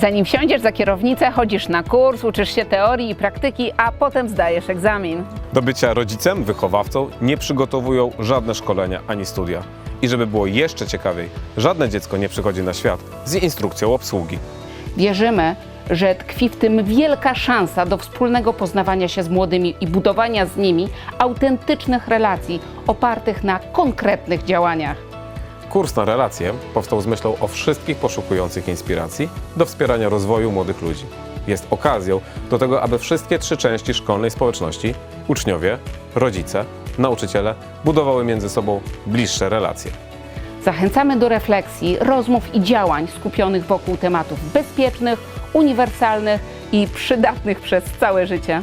Zanim wsiądziesz za kierownicę, chodzisz na kurs, uczysz się teorii i praktyki, a potem zdajesz egzamin. Do bycia rodzicem, wychowawcą nie przygotowują żadne szkolenia ani studia. I żeby było jeszcze ciekawiej, żadne dziecko nie przychodzi na świat z instrukcją obsługi. Wierzymy, że tkwi w tym wielka szansa do wspólnego poznawania się z młodymi i budowania z nimi autentycznych relacji opartych na konkretnych działaniach. Kurs na relacje powstał z myślą o wszystkich poszukujących inspiracji do wspierania rozwoju młodych ludzi. Jest okazją do tego, aby wszystkie trzy części szkolnej społeczności uczniowie, rodzice, nauczyciele budowały między sobą bliższe relacje. Zachęcamy do refleksji, rozmów i działań skupionych wokół tematów bezpiecznych, uniwersalnych i przydatnych przez całe życie.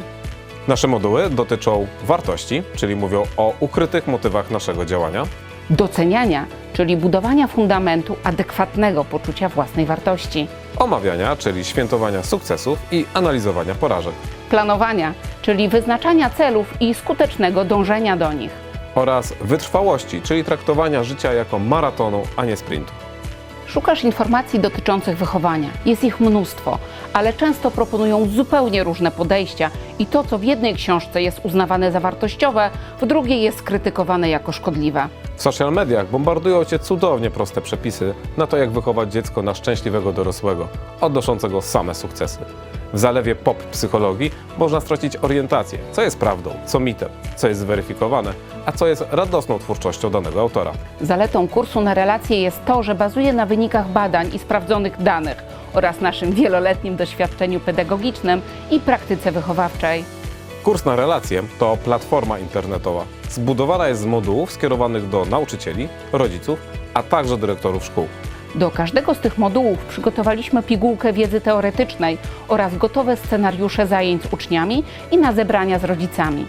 Nasze moduły dotyczą wartości, czyli mówią o ukrytych motywach naszego działania, Doceniania, czyli budowania fundamentu adekwatnego poczucia własnej wartości. omawiania, czyli świętowania sukcesów i analizowania porażek, Planowania, czyli wyznaczania celów i skutecznego dążenia do nich. oraz wytrwałości, czyli traktowania życia jako maratonu, a nie sprintu. Szukasz informacji dotyczących wychowania. Jest ich mnóstwo, ale często proponują zupełnie różne podejścia i to, co w jednej książce jest uznawane za wartościowe, w drugiej jest krytykowane jako szkodliwe. W social mediach bombardują cię cudownie proste przepisy na to, jak wychować dziecko na szczęśliwego dorosłego, odnoszącego same sukcesy. W zalewie pop psychologii można stracić orientację, co jest prawdą, co mitem, co jest zweryfikowane, a co jest radosną twórczością danego autora. Zaletą kursu na relacje jest to, że bazuje na wynikach badań i sprawdzonych danych oraz naszym wieloletnim doświadczeniu pedagogicznym i praktyce wychowawczej. Kurs na relacje to platforma internetowa. Zbudowana jest z modułów skierowanych do nauczycieli, rodziców, a także dyrektorów szkół. Do każdego z tych modułów przygotowaliśmy pigułkę wiedzy teoretycznej oraz gotowe scenariusze zajęć z uczniami i na zebrania z rodzicami.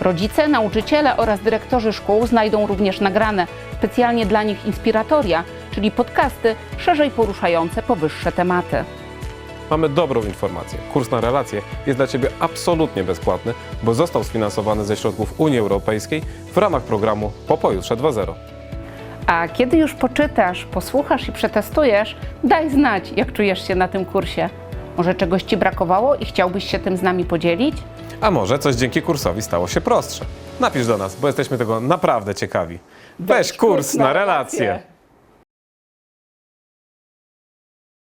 Rodzice, nauczyciele oraz dyrektorzy szkół znajdą również nagrane specjalnie dla nich inspiratoria, czyli podcasty szerzej poruszające powyższe tematy. Mamy dobrą informację. Kurs na relacje jest dla Ciebie absolutnie bezpłatny, bo został sfinansowany ze środków Unii Europejskiej w ramach programu Po pojutrze 2.0. A kiedy już poczytasz, posłuchasz i przetestujesz, daj znać, jak czujesz się na tym kursie. Może czegoś Ci brakowało i chciałbyś się tym z nami podzielić? A może coś dzięki kursowi stało się prostsze? Napisz do nas, bo jesteśmy tego naprawdę ciekawi. Weź kurs na relacje!